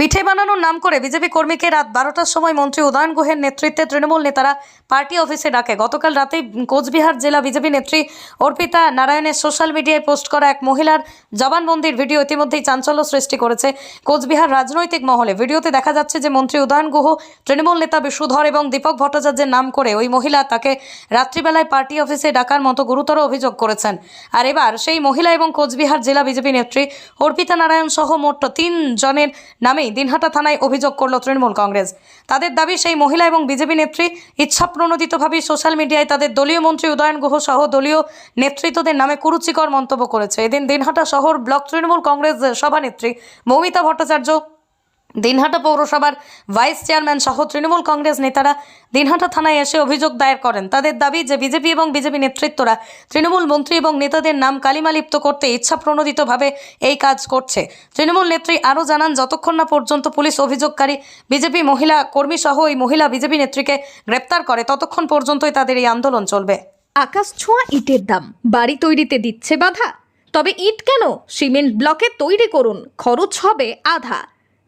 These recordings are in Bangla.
পিঠে বানানোর নাম করে বিজেপি কর্মীকে রাত বারোটার সময় মন্ত্রী উদয়ন গুহের নেতৃত্বে তৃণমূল নেতারা পার্টি অফিসে ডাকে। গতকাল রাতে কোচবিহার জেলা বিজেপি নেত্রী অর্পিতা নারায়ণের সোশ্যাল মিডিয়ায় পোস্ট করা এক মহিলার জবানবন্দির ভিডিও ইতিমধ্যেই চাঞ্চল্য সৃষ্টি করেছে কোচবিহার রাজনৈতিক মহলে। ভিডিওতে দেখা যাচ্ছে যে মন্ত্রী উদয়ন গুহ, তৃণমূল নেতা বিশুধর এবং দীপক ভট্টাচার্যের নাম করে ওই মহিলা তাকে রাত্রিবেলায় পার্টি অফিসে ডাকার মতো গুরুতর অভিযোগ করেছেন। আর এবার সেই মহিলা এবং কোচবিহার জেলা বিজেপি নেত্রী অর্পিতা নারায়ণ সহ মোট তিন জনের নামেই দিনহাটা থানায় অভিযোগ করল তৃণমূল কংগ্রেস। তাদের দাবি, সেই মহিলা এবং বিজেপি নেত্রী ইচ্ছাপ্রণোদিতভাবে সোশ্যাল মিডিয়ায় তাদের দলীয় মন্ত্রী উদয়ন গুহ সহ দলীয় নেতৃত্বদের নামে কুরুচিকর মন্তব্য করেছে। এদিন দিনহাটা শহর ব্লক তৃণমূল কংগ্রেস সভানেত্রী মৌমিতা ভট্টাচার্য দিনহাটা পৌরসভার ভাইস চেয়ারম্যান সহ তৃণমূল কংগ্রেস নেতারা দিনহাটা থানায় এসে অভিযোগ দায়ের করেন। তাদের দাবি যে বিজেপি এবং বিজেপি নেতৃত্বরা তৃণমূল মন্ত্রী এবং নেতাদের নাম কালিমালিপ্ত করতে ইচ্ছাপ্রণোদিতভাবে এই কাজ করছে। তৃণমূল নেত্রী আরও জানান, যতক্ষণ না পর্যন্ত পুলিশ অভিযোগকারী বিজেপি মহিলা কর্মী সহ এই মহিলা বিজেপি নেত্রীকে গ্রেপ্তার করে, ততক্ষণ পর্যন্তই তাদের এই আন্দোলন চলবে। আকাশ ছোঁয়া ইটের দাম, বাড়ি তৈরিতে দিচ্ছে বাধা। তবে ইট কেন? সিমেন্ট ব্লকে তৈরি করুন, খরচ হবে আধা।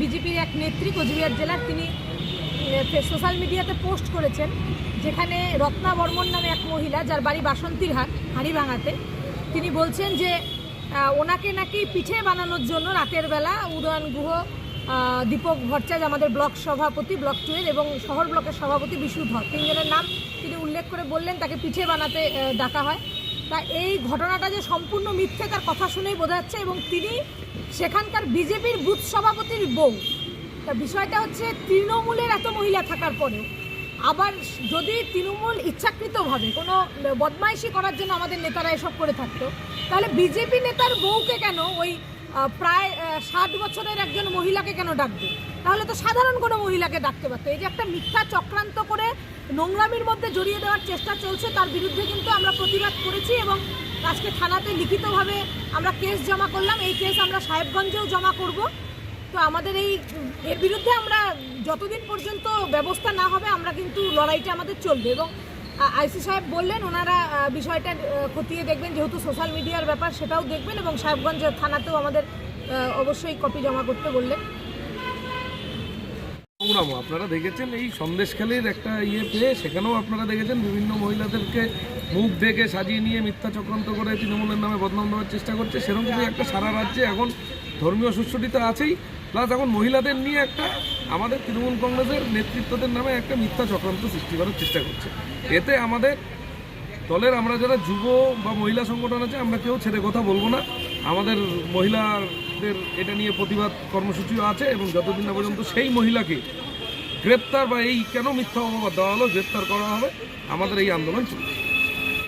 বিজেপির এক নেত্রী কোচবিহার জেলার তিনি সোশ্যাল মিডিয়াতে পোস্ট করেছেন, যেখানে রত্না বর্মন নামে এক মহিলা, যার বাড়ি বাসন্তীর হাট, হাঁড়িভাঙাতে, তিনি বলছেন যে ওনাকে নাকি পিঠে বানানোর জন্য রাতের বেলা উদয়ন গুহ দীপক ভট্টাচার্য, আমাদের ব্লক সভাপতি, ব্লক টুয়ের এবং শহর ব্লকের সভাপতি বিশুধর তিনজনের নাম তিনি উল্লেখ করে বললেন, তাকে পিঠে বানাতে ডাকা হয়। তা এই ঘটনাটা যে সম্পূর্ণ মিথ্যে তার কথা শুনেই বোঝা যাচ্ছে এবং তিনি সেখানকার বিজেপির বুথ সভাপতির বউ। তা বিষয়টা হচ্ছে তৃণমূলের এত মহিলা থাকার পরে আবার যদি তৃণমূল ইচ্ছাকৃতভাবে কোনো বদমাইশি করার জন্য আমাদের নেতারা এসব করে থাকতো, তাহলে বিজেপি নেতার বউকে কেন ওই প্রায় ষাট বছরের একজন মহিলাকে কেন ডাকবে? তাহলে তো সাধারণ কোনো মহিলাকে ডাকতে পারতো। এই যে একটা মিথ্যা চক্রান্ত করে নোংরামির মধ্যে জড়িয়ে দেওয়ার চেষ্টা চলছে, তার বিরুদ্ধে কিন্তু আমরা প্রতিবাদ করেছি এবং আজকে থানাতে লিখিতভাবে আমরা কেস জমা করলাম। এই কেস আমরা সাহেবগঞ্জেও জমা করব। তো আমাদের এই, এর বিরুদ্ধে আমরা যতদিন পর্যন্ত ব্যবস্থা না হবে, আমরা কিন্তু লড়াইটা আমাদের চলবে এবং আইসি সাহেব বললেন ওনারা বিষয়টা খতিয়ে দেখবেন যেহেতু সোশ্যাল মিডিয়ার ব্যাপার সেটাও দেখবেন এবং সাহেবগঞ্জ থানাতেও আমাদের অবশ্যই কপি জমা করতে বললেন। প্রোগ্রাম আপনারা দেখেছেন এই সন্দেশখালীর একটা ইয়ে পেয়ে সেখানেও আপনারা দেখেছেন বিভিন্ন মহিলাদেরকে মুখ দেখে সাজিয়ে নিয়ে মিথ্যা চক্রান্ত করে তৃণমূলের নামে বদনাম দেওয়ার চেষ্টা করছে। সেরকমই একটা সারা রাজ্যে এখন ধর্মীয় সুশ্রুতি তো আছেই। প্লাস এখন মহিলাদের নিয়ে একটা আমাদের তৃণমূল কংগ্রেসের নেতৃত্বদের নামে একটা মিথ্যা চক্রান্ত সৃষ্টি করার চেষ্টা করছে। এতে আমাদের দলের আমরা যারা যুব বা মহিলা সংগঠন আছে, আমরা কেউ ছেড়ে কথা বলব না। আমাদের মহিলাদের এটা নিয়ে প্রতিবাদ কর্মসূচিও আছে এবং যতদিন না পর্যন্ত সেই মহিলাকে গ্রেপ্তার বা এই কেন মিথ্যা অপবাদ দেওয়া হলো, গ্রেপ্তার করা হবে, আমাদের এই আন্দোলন চলবে